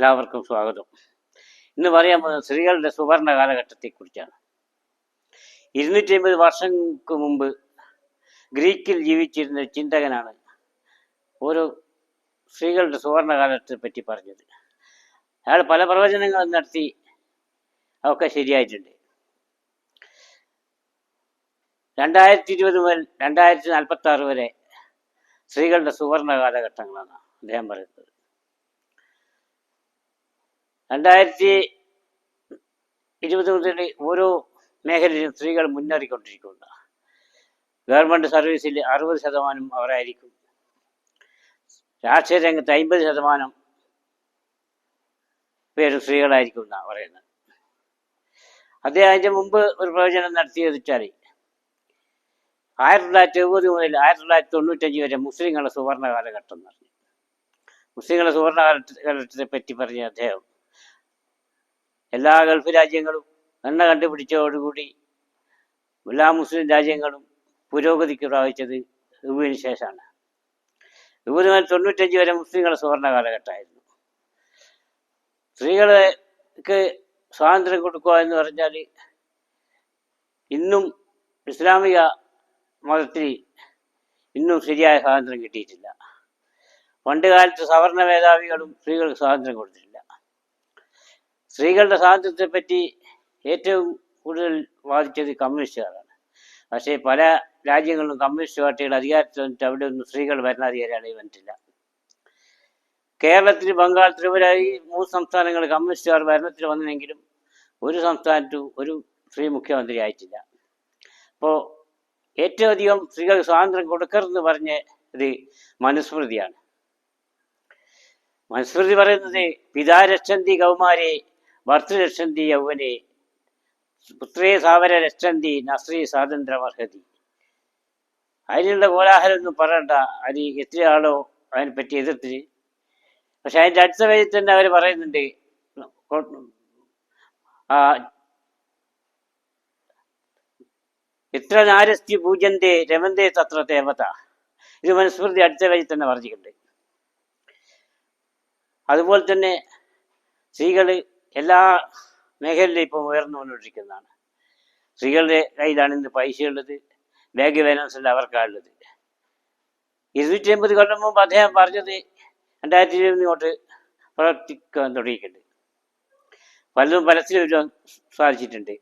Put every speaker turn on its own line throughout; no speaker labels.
എല്ലാവർക്കും സ്വാഗതം. ഇന്ന് പറയാൻ പോകുന്നത് സ്ത്രീകളുടെ സുവർണ കാലഘട്ടത്തെക്കുറിച്ചാണ്. ഇരുന്നൂറ്റി അമ്പത് വർഷങ്ങൾക്ക് മുമ്പ് ഗ്രീക്കിൽ ജീവിച്ചിരുന്ന ചിന്തകനാണ് ഓരോ സ്ത്രീകളുടെ സുവർണ കാലത്തെ പറ്റി പറഞ്ഞത്. അയാൾ പല പ്രവചനങ്ങളും നടത്തി അതൊക്കെ ശരിയായിട്ടുണ്ട്. രണ്ടായിരത്തി ഇരുപത് മുതൽ രണ്ടായിരത്തി നാൽപ്പത്തി ആറ് വരെ സ്ത്രീകളുടെ സുവർണ കാലഘട്ടങ്ങളാണ് അദ്ദേഹം പറയുന്നത്. രണ്ടായിരത്തി ഇരുപത് മുതൽ ഓരോ മേഖലയിലും സ്ത്രീകൾ മുന്നേറിക്കൊണ്ടിരിക്കുന്ന ഗവൺമെന്റ് സർവീസിൽ അറുപത് ശതമാനം അവരായിരിക്കും. രാഷ്ട്രീയ രംഗത്ത് അമ്പത് ശതമാനം പേര് സ്ത്രീകളായിരിക്കും എന്നാണ് പറയുന്നത്. അദ്ദേഹം അതിന്റെ മുമ്പ് ഒരു പ്രവചനം നടത്തിയത് വെച്ചാൽ ആയിരത്തി തൊള്ളായിരത്തി എഴുപത് മുതൽ ആയിരത്തി തൊള്ളായിരത്തി തൊണ്ണൂറ്റഞ്ച് വരെ മുസ്ലിങ്ങളുടെ സുവർണ കാലഘട്ടം എന്ന് പറഞ്ഞു. മുസ്ലിങ്ങളുടെ സുവർണ കാലഘട്ടത്തെ പറ്റി പറഞ്ഞ അദ്ദേഹം എല്ലാ ഗൾഫ് രാജ്യങ്ങളും എണ്ണ കണ്ടുപിടിച്ചതോടുകൂടി എല്ലാ മുസ്ലിം രാജ്യങ്ങളും പുരോഗതിക്ക് പ്രാപിച്ചത് ഇവിന് ശേഷമാണ്. എഴുപത് മുതൽ തൊണ്ണൂറ്റഞ്ച് വരെ മുസ്ലിങ്ങളുടെ സുവർണ കാലഘട്ടമായിരുന്നു. സ്ത്രീകൾക്ക് സ്വാതന്ത്ര്യം കൊടുക്കുക എന്ന് പറഞ്ഞാൽ ഇന്നും ഇസ്ലാമിക മതത്തിൽ ഇന്നും ശരിയായ സ്വാതന്ത്ര്യം കിട്ടിയിട്ടില്ല. പണ്ട് കാലത്ത് സവർണ മേധാവികളും സ്ത്രീകൾക്ക് സ്വാതന്ത്ര്യം കൊടുത്തിട്ടില്ല സ്ത്രീകളുടെ സ്വാതന്ത്ര്യത്തെ പറ്റി ഏറ്റവും കൂടുതൽ വാദിച്ചത് കമ്മ്യൂണിസ്റ്റുകാരാണ്. പക്ഷേ പല രാജ്യങ്ങളിലും കമ്മ്യൂണിസ്റ്റ് പാർട്ടികൾ അധികാരത്തിൽ വന്നിട്ട് അവിടെ ഒന്നും സ്ത്രീകൾ ഭരണാധികാരിയായി വന്നിട്ടില്ല. കേരളത്തിൽ ബംഗാൾ ത്രിപുര ഈ മൂന്ന് സംസ്ഥാനങ്ങൾ കമ്മ്യൂണിസ്റ്റുകാർ ഭരണത്തിൽ വന്നെങ്കിലും ഒരു സംസ്ഥാനത്തും ഒരു സ്ത്രീ മുഖ്യമന്ത്രി ആയിട്ടില്ല. അപ്പോൾ ഏറ്റവും അധികം സ്ത്രീകൾക്ക് സ്വാതന്ത്ര്യം കൊടുക്കരുതെന്ന് പറഞ്ഞ ഇത് മനുസ്മൃതിയാണ്. മനുസ്മൃതി പറയുന്നത് പിതാരക്ഷന്തി കൗമാരെ ഭർത്തൃരക്ഷന്തി യൗവനെ പുത്രേ സാവര രക്ഷന്തി നസ്ത്രീ സ്വാതന്ത്ര്യമർഹതി അതിനുള്ള കോലാഹലമൊന്നും പറയണ്ട. അത് എത്രയാളോ അതിനെ പറ്റി എതിർത്ത് പക്ഷെ അതിന്റെ അടുത്ത പേജിൽ തന്നെ അവർ പറയുന്നുണ്ട്. എത്ര നാരസ്തി പൂജന്റെ രമന്തേ തത്ര ദേവത. ഇത് മനുസ്മൃതി അടുത്ത പേജിൽ തന്നെ പറഞ്ഞിട്ടുണ്ട്. അതുപോലെ തന്നെ സ്ത്രീകൾ എല്ലാ മേഖലയിലും ഇപ്പം ഉയർന്നു കൊണ്ടിരിക്കുന്നതാണ് സ്ത്രീകളുടെ കയ്യിലാണ് ഇന്ന് പൈസയുള്ളത് ബാങ്ക് ബാലൻസ് ഉണ്ട് അവർക്കാണുള്ളത്. ഇരുന്നൂറ്റി അമ്പത് കൊല്ലം മുമ്പ് അദ്ദേഹം പറഞ്ഞത് രണ്ടായിരത്തി ഇരുപതിന് ഇങ്ങോട്ട് പ്രവർത്തിക്കാൻ തുടങ്ങിയിട്ടുണ്ട്. പലതും പലത്തിലും സാധിച്ചിട്ടുണ്ട്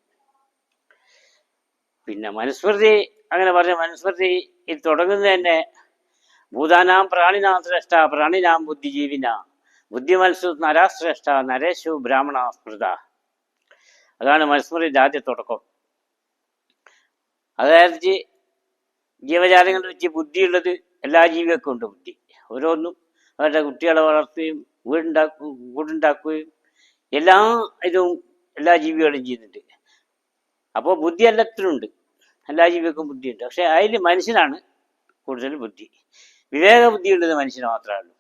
പിന്നെ മനുസ്മൃതി അങ്ങനെ പറഞ്ഞ മനുസ്മൃതി ഇത് തുടങ്ങുന്നത് തന്നെ ഭൂതാനാം പ്രാണിനാം ശ്രേഷ്ഠ പ്രാണിനാം ബുദ്ധിജീവിന. ബുദ്ധിമത്സു നരാശ്രേഷ്ഠ നരേശു ബ്രാഹ്മണ സ്മൃത. അതാണ് മനുസ്മൃതിയുടെ ആദ്യ തുടക്കം. അതായത് ജീവജാലങ്ങളിൽ വെച്ച് ബുദ്ധിയുള്ളത് എല്ലാ ജീവികൾക്കും ഉണ്ട് ബുദ്ധി. ഓരോന്നും അവരുടെ കുട്ടികളെ വളർത്തുകയും വീടുണ്ടാക്കുകയും കൂടുണ്ടാക്കുകയും എല്ലാ ഇതും എല്ലാ ജീവികളും ചെയ്യുന്നുണ്ട്. അപ്പോൾ ബുദ്ധി എല്ലാത്തിനുണ്ട് എല്ലാ ജീവികൾക്കും ബുദ്ധിയുണ്ട്. പക്ഷെ അതിൽ മനുഷ്യനാണ് കൂടുതൽ ബുദ്ധി. വിവേക ബുദ്ധിയുള്ളത് മനുഷ്യന് മാത്രമേ ഉള്ളൂ.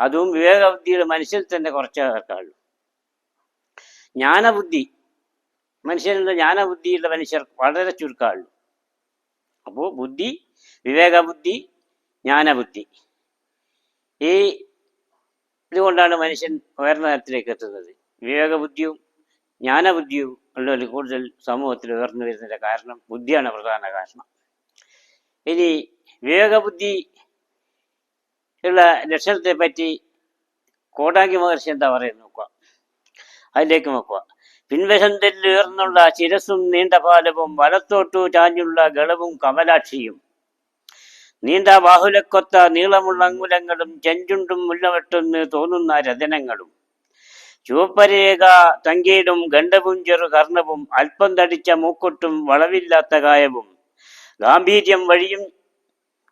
അതും വിവേകബുദ്ധിയുടെ മനുഷ്യൻ തന്നെ കുറച്ചേ ആൾക്കാരുള്ളൂ ജ്ഞാനബുദ്ധി മനുഷ്യനുള്ള ജ്ഞാനബുദ്ധിയുള്ള മനുഷ്യർ വളരെ ചുരുക്കമുള്ളൂ അപ്പോൾ ബുദ്ധി വിവേകബുദ്ധി ജ്ഞാനബുദ്ധി. ഈ ഇതുകൊണ്ടാണ് മനുഷ്യൻ ഉയർന്ന തരത്തിലേക്ക് എത്തുന്നത്. വിവേകബുദ്ധിയും ജ്ഞാനബുദ്ധിയും ഉള്ളവർ കൂടുതൽ സമൂഹത്തിൽ ഉയർന്നു വരുന്നതിന്റെ കാരണം ബുദ്ധിയാണ് പ്രധാന കാരണം. ഇനി വിവേകബുദ്ധി ഉള്ള ലക്ഷണത്തെ പറ്റി കോടാങ്കി മഹർഷി എന്താ പറയുന്നത് നോക്കുക. അതിലേക്ക് നോക്കുക. പിൻവശത്തിൽ ഉയർന്നുള്ള ശിരസും നീണ്ട പാലവും വലത്തോട്ടു ചാഞ്ഞുള്ള ഗളവും കമലാക്ഷിയും നീണ്ട ബാഹുലക്കൊത്ത നീളമുള്ള അങ്കുലങ്ങളും ചെഞ്ചുണ്ടും മുല്ലവെട്ടെന്ന് തോന്നുന്ന രചനങ്ങളും ചുവപ്പരേഖ തങ്കീടും ഗണ്ഡവും ചെറു കർണവും അല്പം തടിച്ച മൂക്കൊട്ടും വളവില്ലാത്ത കായവും ഗാംഭീര്യം വഴിയും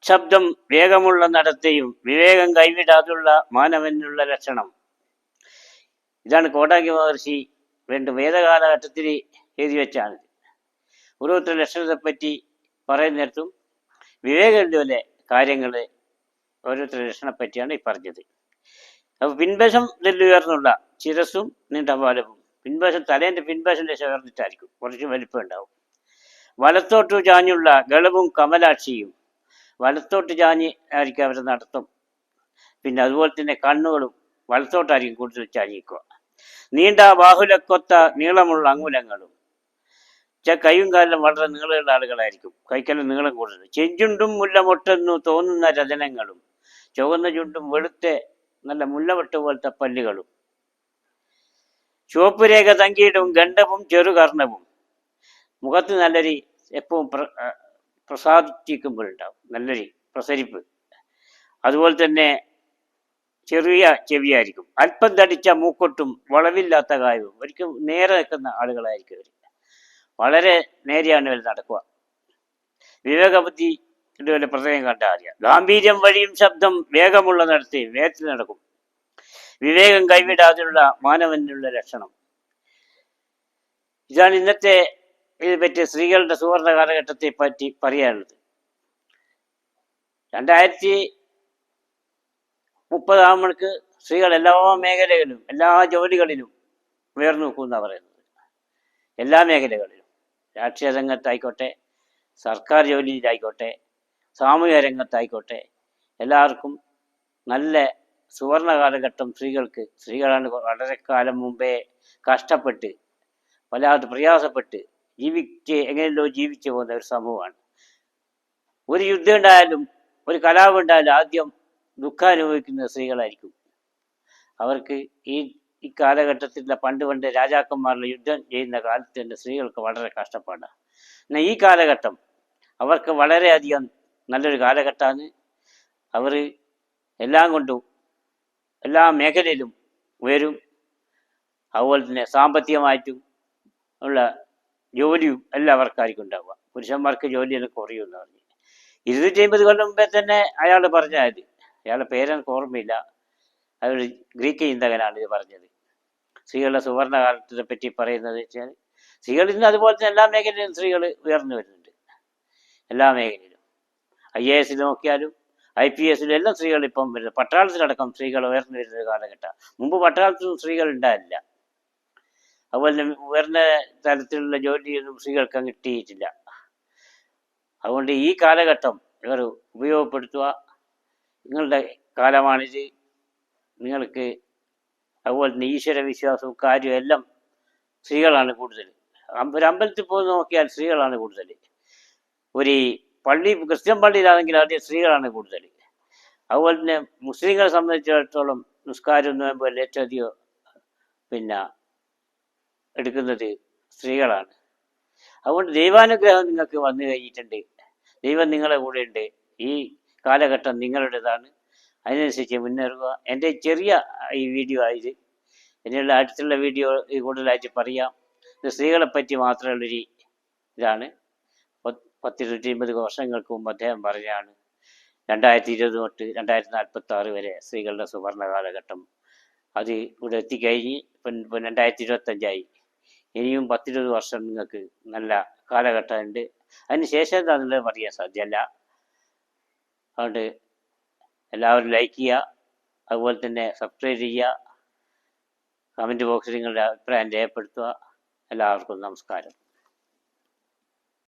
ശബ്ദം വേഗമുള്ള നടത്തെയും വിവേകം കൈവിടാതുള്ള മാനവനുള്ള ലക്ഷണം. ഇതാണ് കോടാങ്കി മഹർഷി വീണ്ടും വേദകാലഘട്ടത്തിൽ എഴുതി വെച്ചാണ്. ഓരോരുത്തരുടെ ലക്ഷണത്തെപ്പറ്റി പറയുന്നിടത്തും വിവേകമുള്ള കാര്യങ്ങൾ ഓരോരുത്തരുടെ ലക്ഷണപ്പറ്റിയാണ് ഈ പറഞ്ഞത്. അപ്പോൾ പിൻവശം നെല്ലുയർന്നുള്ള ചിരസും നീണ്ട പാലവും പിൻവശം തലേന്റെ പിൻവശം ദശ ഉയർന്നിട്ടായിരിക്കും. കുറച്ച് വലിപ്പം ഉണ്ടാവും. വലത്തോട്ടു ചാഞ്ഞുള്ള ഗളവും കമലാക്ഷിയും വലത്തോട്ട് ചാഞ്ഞ് ആയിരിക്കും അവരുടെ നടത്തും. പിന്നെ അതുപോലെ തന്നെ കണ്ണുകളും വലത്തോട്ടായിരിക്കും കൂടുതൽ ചാഞ്ഞിക്കുക നീണ്ട ബാഹുലക്കൊത്ത നീളമുള്ള അങ്കുലങ്ങളും കൈയും കാലിലും വളരെ നീളമുള്ള ആളുകളായിരിക്കും. കൈക്കെല്ലാം നീളം കൂടുതൽ. ചെഞ്ചുണ്ടും മുല്ലമൊട്ടെന്നു തോന്നുന്ന രചനങ്ങളും ചുവന്ന ചുണ്ടും വെളുത്ത നല്ല മുല്ലവെട്ട് പോലത്തെ പല്ലുകളും ചുവപ്പ് രേഖ തങ്കിയിടും ഗണ്ഡവും ചെറുകർണവും മുഖത്ത് നല്ലൊരു എപ്പോഴും പ്ര ആ, നല്ല നല്ലൊരു പ്രസരിപ്പ്. അതുപോലെ തന്നെ ചെറിയ ചെവിയായിരിക്കും. അല്പം തടിച്ച മൂക്കൊട്ടും വളവില്ലാത്ത കായവും ഒരിക്കലും നേരെ നിൽക്കുന്ന ആളുകളായിരിക്കും അവർ വളരെ നേരെയാണ് ഇവർ നടക്കുക. വിവേകബുദ്ധി ഇതുപോലെ പ്രത്യേകം കണ്ടാൽ അറിയാം. ഗാംഭീര്യം വഴിയും ശബ്ദം വേഗമുള്ള നടത്തി വേഗത്തിൽ നടക്കും. വിവേകം കൈവിടാതെയുള്ള മാനവനുള്ള ലക്ഷണം. ഇതാണ് ഇന്നത്തെ ഇതിനെ പറ്റി സ്ത്രീകളുടെ സുവർണ കാലഘട്ടത്തെ പറ്റി പറയാനുള്ളത്. രണ്ടായിരത്തി മുപ്പതാകുമ്പോഴേക്ക് സ്ത്രീകൾ എല്ലാ മേഖലകളിലും എല്ലാ ജോലികളിലും ഉയർന്നു നിൽക്കുമെന്നാണ് പറയുന്നത്. എല്ലാ മേഖലകളിലും. രാഷ്ട്രീയ രംഗത്തായിക്കോട്ടെ സർക്കാർ ജോലിയിലായിക്കോട്ടെ സാമൂഹിക രംഗത്തായിക്കോട്ടെ എല്ലാവർക്കും നല്ല സുവർണ കാലഘട്ടം സ്ത്രീകൾക്ക്. സ്ത്രീകളാണ് വളരെ കാലം മുമ്പേ കഷ്ടപ്പെട്ട് വല്ലാതെ പ്രയാസപ്പെട്ട് ജീവിച്ച് എങ്ങനെയല്ലോ ജീവിച്ചു പോകുന്ന ഒരു സമൂഹമാണ്. ഒരു യുദ്ധം ഉണ്ടായാലും ഒരു കലാപം ഉണ്ടായാലും ആദ്യം ദുഃഖം അനുഭവിക്കുന്ന സ്ത്രീകളായിരിക്കും. അവർക്ക് ഈ ഈ കാലഘട്ടത്തിലെ പണ്ട് പണ്ട് രാജാക്കന്മാരുടെ യുദ്ധം ചെയ്യുന്ന കാലത്ത് തന്നെ സ്ത്രീകൾക്ക് വളരെ കഷ്ടപ്പാടാണ് എന്നാൽ ഈ കാലഘട്ടം അവർക്ക് വളരെയധികം നല്ലൊരു കാലഘട്ടമാണ്. അവർ എല്ലാം കൊണ്ടും എല്ലാ മേഖലയിലും ഉയരും. അതുപോലെ തന്നെ സാമ്പത്തികമായിട്ടും ഉള്ള ജോലിയും എല്ലാം അവർക്കായിരിക്കും ഉണ്ടാവുക പുരുഷന്മാർക്ക് ജോലിയെല്ലാം കുറയുമെന്ന് പറഞ്ഞു. ഇരുന്നൂറ്റി അമ്പത് കൊല്ലം മുമ്പേ തന്നെ അയാൾ പറഞ്ഞത് അയാളുടെ പേരെനിക്ക് ഓർമ്മയില്ല. അതൊരു ഗ്രീക്ക് ചിന്തകനാണ് ഇത് പറഞ്ഞത്. സ്ത്രീകളുടെ സുവർണ കാലത്തിനെ പറ്റി പറയുന്നത് വെച്ചാൽ സ്ത്രീകൾ ഇന്ന് അതുപോലെ തന്നെ എല്ലാ മേഖലയിലും സ്ത്രീകൾ ഉയർന്നു വരുന്നുണ്ട്. എല്ലാ മേഖലയിലും. ഐ എ എസിൽ നോക്കിയാലും ഐ പി എസിലും എല്ലാം സ്ത്രീകൾ ഇപ്പം വരുന്നത്. പട്ടാളത്തിലടക്കം സ്ത്രീകൾ ഉയർന്നു വരുന്ന ഒരു കാലഘട്ടമാണ് മുമ്പ് പട്ടാളത്തിലും സ്ത്രീകൾ ഉണ്ടായില്ല അതുപോലെ തന്നെ ഉയർന്ന തലത്തിലുള്ള ജോലിയൊന്നും സ്ത്രീകൾക്ക് കിട്ടിയിട്ടില്ല. അതുകൊണ്ട് ഈ കാലഘട്ടം ഇവർ ഉപയോഗപ്പെടുത്തുക. നിങ്ങളുടെ കാലമാണിത്. നിങ്ങൾക്ക് അതുപോലെ തന്നെ ഈശ്വര വിശ്വാസവും കാര്യവും എല്ലാം സ്ത്രീകളാണ് കൂടുതൽ. ഒരു അമ്പലത്തിൽ പോയി നോക്കിയാൽ സ്ത്രീകളാണ് കൂടുതൽ. ഒരു പള്ളി ക്രിസ്ത്യൻ പള്ളിയിലാണെങ്കിൽ ആദ്യം സ്ത്രീകളാണ് കൂടുതൽ. അതുപോലെ തന്നെ മുസ്ലിങ്ങളെ സംബന്ധിച്ചിടത്തോളം നിസ്കാരം നോക്കുമ്പോൾ ഏറ്റവും അധികം പിന്നെ എടുക്കുന്നത് സ്ത്രീകളാണ്. അതുകൊണ്ട് ദൈവാനുഗ്രഹം നിങ്ങൾക്ക് വന്നു കഴിഞ്ഞിട്ടുണ്ട്. ദൈവം നിങ്ങളെ കൂടെ ഉണ്ട് ഈ കാലഘട്ടം നിങ്ങളുടേതാണ്. അതിനനുസരിച്ച് മുന്നേറുക. എന്റെ ചെറിയ ഈ വീഡിയോ ആയത് എന്നുള്ള അടുത്തുള്ള വീഡിയോ കൂടുതലായിട്ട് പറയാം. ഇത് സ്ത്രീകളെ പറ്റി മാത്രമുള്ളൊരു ഇതാണ്. പത്ത് പത്തിരുന്നൂറ്റി അമ്പത് വർഷങ്ങൾക്ക് മുമ്പ് അദ്ദേഹം പറഞ്ഞാണ് രണ്ടായിരത്തി ഇരുപത് തൊട്ട് രണ്ടായിരത്തി നാൽപ്പത്തി ആറ് വരെ സ്ത്രീകളുടെ സുവർണ കാലഘട്ടം അത് ഇവിടെ എത്തിക്കഴിഞ്ഞ് രണ്ടായിരത്തി രണ്ടായിരത്തി ഇരുപത്തഞ്ചായി ഇനിയും പത്തിരുപത് വർഷം നിങ്ങൾക്ക് നല്ല കാലഘട്ടമുണ്ട് അതിന് ശേഷം എന്താണെന്നുള്ളത് പറയാൻ സാധ്യമല്ല അതുകൊണ്ട് എല്ലാവരും ലൈക്ക് ചെയ്യുക. അതുപോലെ തന്നെ സബ്സ്ക്രൈബ് ചെയ്യുക. കമന്റ് ബോക്സിൽ നിങ്ങളുടെ അഭിപ്രായം രേഖപ്പെടുത്തുക. എല്ലാവർക്കും നമസ്കാരം.